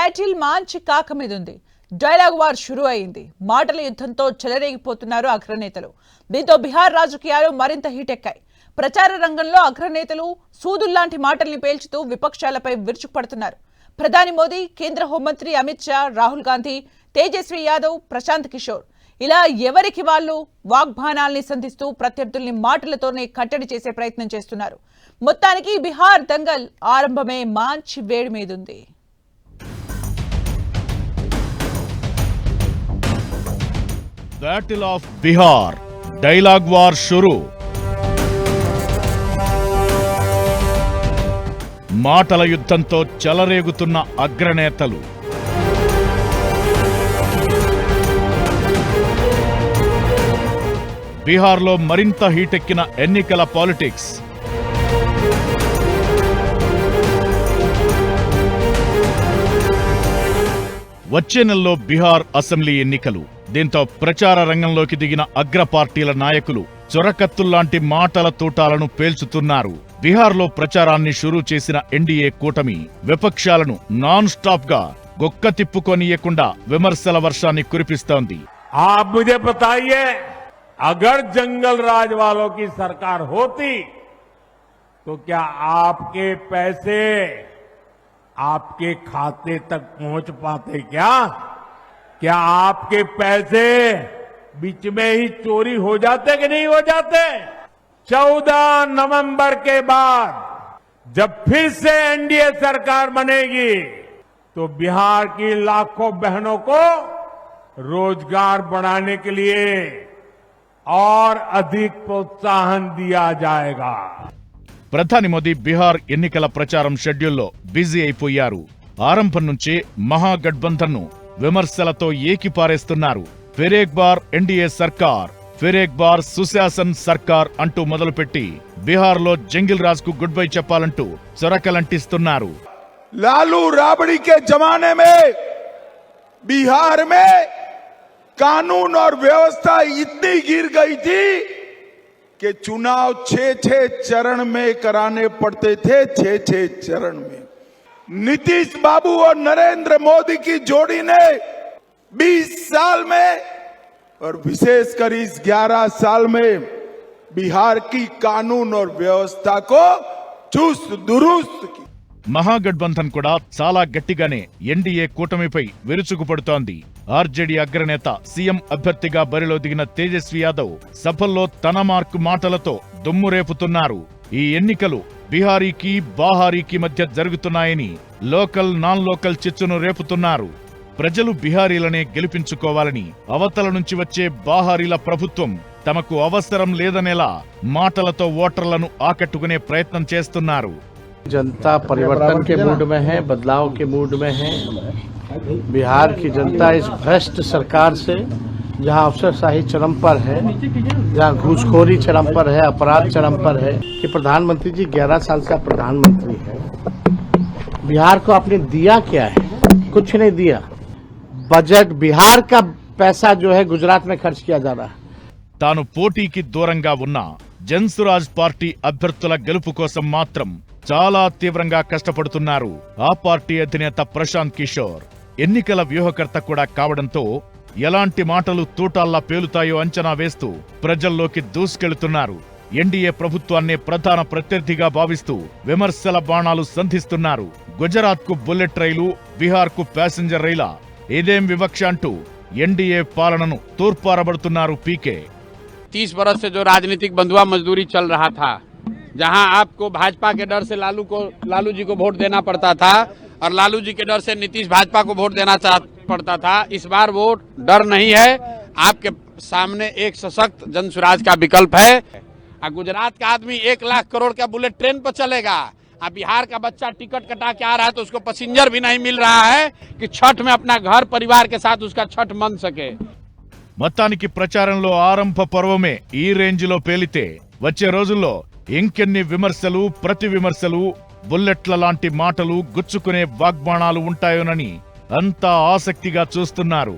Battle మంచి కాక మీద ఉంది డైలాగ్ వార్ షురూ అయింది మాటల యుద్ధంతో చెలరేగిపోతున్నారు అగ్రనేతలు. దీంతో బీహార్ రాజకీయాలు మరింత హీటెక్కాయి. ప్రచార రంగంలో అగ్రనేతలు సూదుల్లాంటి మాటల్ని పేల్చుతూ విపక్షాలపై విరుచుకుపడుతున్నారు. ప్రధాని మోదీ కేంద్ర హోంమంత్రి అమిత్ షా రాహుల్ గాంధీ తేజస్వి యాదవ్ ప్రశాంత్ కిషోర్. ఇలా ఎవరికి వాళ్ళు వాగ్బానాల్ని సంధిస్తూ ప్రత్యర్థుల్ని మాటలతోనే కట్టడి చేసే ప్రయత్నం చేస్తున్నారు. మొత్తానికి బీహార్ దంగల్ ఆరంభమే మాంచి వేడి మీదుంది. Battle of Bihar dialogue war షురు మాటల యుద్ధంతో చెలరేగుతున్న అగ్రనేతలు. బీహార్లో మరింత హీటెక్కిన ఎన్నికల పాలిటిక్స్. వచ్చే నెలలో బీహార్ అసెంబ్లీ ఎన్నికలు. దీంతో ప్రచార రంగంలోకి దిగిన అగ్ర పార్టీల నాయకులు చొరకత్తుల్లాంటి మాటల తూటాలను పేల్చుతున్నారు బీహార్లో ప్రచారాన్ని షురూ చేసిన ఎన్డీఏ కూటమి విపక్షాలను నాన్ స్టాప్ గా గొక్క తిప్పుకొనియకుండా విమర్శల వర్షాన్ని కురిపిస్తోంది आप मुझे बताइए अगर जंगल राज वालों की सरकार होती तो क्या आपके पैसे आपके खाते तक पहुंच पाते क्या क्या आपके पैसे बीच में ही चोरी हो जाते कि नहीं हो जाते चौदह नवंबर के बाद जब फिर से एनडीए सरकार बनेगी तो बिहार की लाखों बहनों को रोजगार बढ़ाने के लिए और अधिक प्रोत्साहन दिया जाएगा ప్రధాని మోదీ బీహార్ ఎన్నికల ప్రచారం షెడ్యూల్లో బిజీ అయిపోయారు ఆరంభం నుంచే మహాగఠబంధన్ ను విమర్శలతో ఏకిపారేస్తున్నారు ఫిరేక్ బార్ ఎన్డీఏ సర్కార్ ఫిరేక్ బార్ సుశాసన్ సర్కార్ అంటూ మొదలుపెట్టి బీహార్లో జంగిల్ రాజ్ కు గుడ్ బై చెప్పాలంటూ చొరకలంటిస్తున్నారు लालू राबड़ी के जमाने में बिहार में कानून और व्यवस्था इतनी गिर गई थी कि चुनाव छह छह चरण में कराने पड़ते थे छह छह चरण में नीतीश बाबू और नरेंद्र मोदी की जोड़ी ने 20 साल में और विशेषकर इस 11 साल में बिहार की कानून और व्यवस्था को चुस्त दुरुस्त की మహాగఠబంధన్ కూడా చాలా గట్టిగానే ఎన్డీఏ కూటమిపై విరుచుకుపడుతోంది ఆర్జేడీ అగ్రనేత సీఎం అభ్యర్థిగా బరిలో దిగిన తేజస్వి యాదవ్ సభల్లో తన మార్కు మాటలతో దుమ్ము రేపుతున్నారు ఈ ఎన్నికలు బీహారీకి బాహారీకి మధ్య జరుగుతున్నాయని లోకల్ నాన్ లోకల్ చిచ్చును రేపుతున్నారు ప్రజలు బిహారీలనే గెలిపించుకోవాలని అవతల నుంచి వచ్చే బాహారీల ప్రభుత్వం తమకు అవసరం లేదనేలా మాటలతో ఓటర్లను ఆకట్టుకునే ప్రయత్నం చేస్తున్నారు जनता परिवर्तन के मूड में है बदलाव के मूड में है बिहार की जनता इस भ्रष्ट सरकार से जहां अफसरशाही चरम पर है जहां घूसखोरी चरम पर है अपराध चरम पर है कि प्रधानमंत्री जी 11 साल का प्रधानमंत्री है बिहार को आपने दिया क्या है कुछ नहीं दिया बजट बिहार का पैसा जो है गुजरात में खर्च किया जा रहा है తాను పోటీకి దూరంగా ఉన్న జన్సురాజ్ పార్టీ అభ్యర్థుల గెలుపు కోసం మాత్రం చాలా తీవ్రంగా కష్టపడుతున్నారు ఆ పార్టీ అధినేత ప్రశాంత్ కిషోర్ ఎన్నికల వ్యూహకర్త కూడా కావడంతో ఎలాంటి మాటలు తూటాల్లా పేలుతాయో అంచనా వేస్తూ ప్రజల్లోకి దూసుకెళ్తున్నారు ఎన్డీఏ ప్రభుత్వాన్నే ప్రధాన ప్రత్యర్థిగా భావిస్తూ విమర్శల బాణాలు సంధిస్తున్నారు గుజరాత్ కు బుల్లెట్ రైలు బీహార్ కు ప్యాసింజర్ రైలా ఇదేం వివక్ష అంటూ ఎన్డీఏ పాలనను తూర్పారబడుతున్నారు పీకే तीस बरस से जो राजनीतिक बंधुआ मजदूरी चल रहा था जहां आपको भाजपा के डर से लालू को लालू जी को वोट देना पड़ता था और लालू जी के डर से नीतीश भाजपा को वोट देना चाह पड़ता था इस बार वोट डर नहीं है आपके सामने एक सशक्त जन सुराज का विकल्प है और गुजरात का आदमी एक लाख करोड़ का बुलेट ट्रेन पर चलेगा अब बिहार का बच्चा टिकट कटा के आ रहा है तो उसको पैसेंजर भी नहीं मिल रहा है कि छठ में अपना घर परिवार के साथ उसका छठ मन सके మొత్తానికి ప్రచారంలో ఆరంభ పర్వమే ఈ రేంజ్లో పేలితే వచ్చే రోజుల్లో ఇంకెన్ని విమర్శలు ప్రతి విమర్శలు బుల్లెట్ల లాంటి మాటలు గుచ్చుకునే వాగ్బాణాలు ఉంటాయోనని అంతా ఆసక్తిగా చూస్తున్నారు.